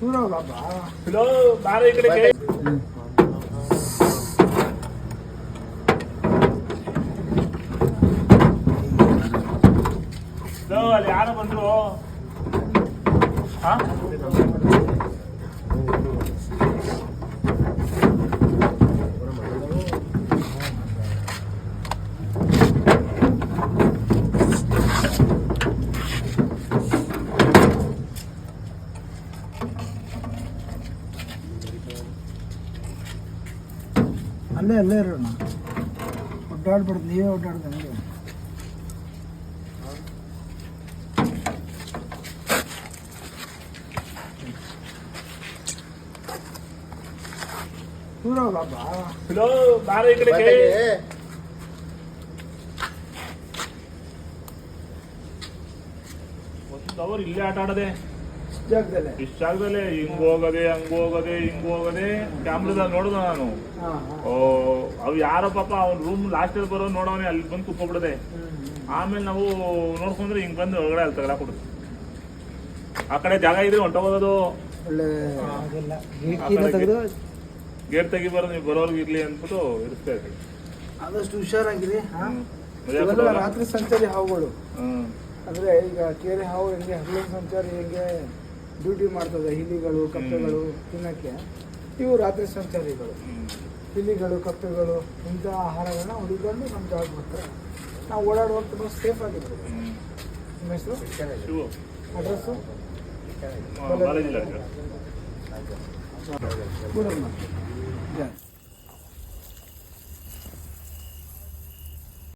Hello ಬಾರ ಈ ಕಡೆ ಅಲ್ಲಿ ಯಾರೋ ಬಂದ್ರು ಹಾ? ಅಲ್ಲೇ ಅಲ್ಲೇ ಇರೋಣ ಒಡ್ಡಾಡ್ಬಾರ್ದು ನೀವೇ ಒಡ್ಡಾಡ್ದು ಹಂಗೆ ದೂರ ಹೋಗಪ್ಪ ಹಲೋ ಬಾರ ಈ ಕಡೆ ಒಂದು ಅವರ್ ಇಲ್ಲೇ ಆಟ ಆಡದೆ ಇಷ್ಟ್ ಜಾಗದಲ್ಲೇ? ಇಷ್ಟ ಜಾಗದಲ್ಲೇ ಹಿಂಗ್ ಹೋಗದೆ ಹಂಗ್ ಹೋಗದೆ ಹಿಂಗ್ ಹೋಗದೆ ಕ್ಯಾಮ್ರದಾಗ ನೋಡ್ದ ನಾನು. ಓ ಅವ್ ಯಾರೋ ಪಾಪ ಅವ್ನ ರೂಮ್ ಲಾಸ್ಟ್ ಅಲ್ಲಿ ಬರೋ ನೋಡವನೆ ಅಲ್ಲಿ ಬಂದು ಕುತ್ಕೊಬಿಡದೆ. ಆಮೇಲೆ ನಾವು ನೋಡ್ಕೊಂಡ್ರೆ ಹಿಂಗ್ ಬಂದು ಒಳಗಡೆ ಅಲ್ಲಿ ತಗೊಳಕ್ ಕೊಡುದು. ಆ ಕಡೆ ಜಾಗ ಇದ್ರೆ ಹೊಂಟೋಗೋದು ಗೇಟ್ ತೆಗಿ ಬರೋದು ನೀವು ಬರೋರ್ಗ ಇರ್ಲಿ ಅಂದ್ಬಿಟ್ಟು ಇರ್ತಾ ಇದ್ರಿ ಆದಷ್ಟು ಹುಷಾರಾಗಿರಿ? ರಾತ್ರಿ ಸಂಚಾರಿ ಹಾವುಗಳು. ಹ್ಮ್. ಅಂದ್ರೆ ಈಗ ಕೆರೆ ಹಾವು ಹೆಂಗೆ ಹಗಲಿನ ಸಂಚಾರಿ ಹೆಂಗೆ ಡ್ಯೂಟಿ ಮಾಡ್ತದೆ ಹಿಲಿಗಳು ಕಪ್ಪೆಗಳು ತಿನ್ನಕ್ಕೆ ಇವು ರಾತ್ರಿ ಸಂಚಾರಿಗಳು. ಹಿಲಿಗಳು ಕಪ್ಪೆಗಳು ಇಂಥ ಆಹಾರಗಳನ್ನ ಹುಡುಕೊಂಡು ನಮ್ಮ ಜಾಗ ಬರ್ತಾರೆ. ನಾವು ಓಡಾಡುವಾಗ ತುಂಬ ಸೇಫ್ ಆಗಿರ್ತದೆ ನಿಮ್ಮ ಹೆಸರು? ಅಡ್ರೆಸ್ಸು? ಗುಡಮ್ಮ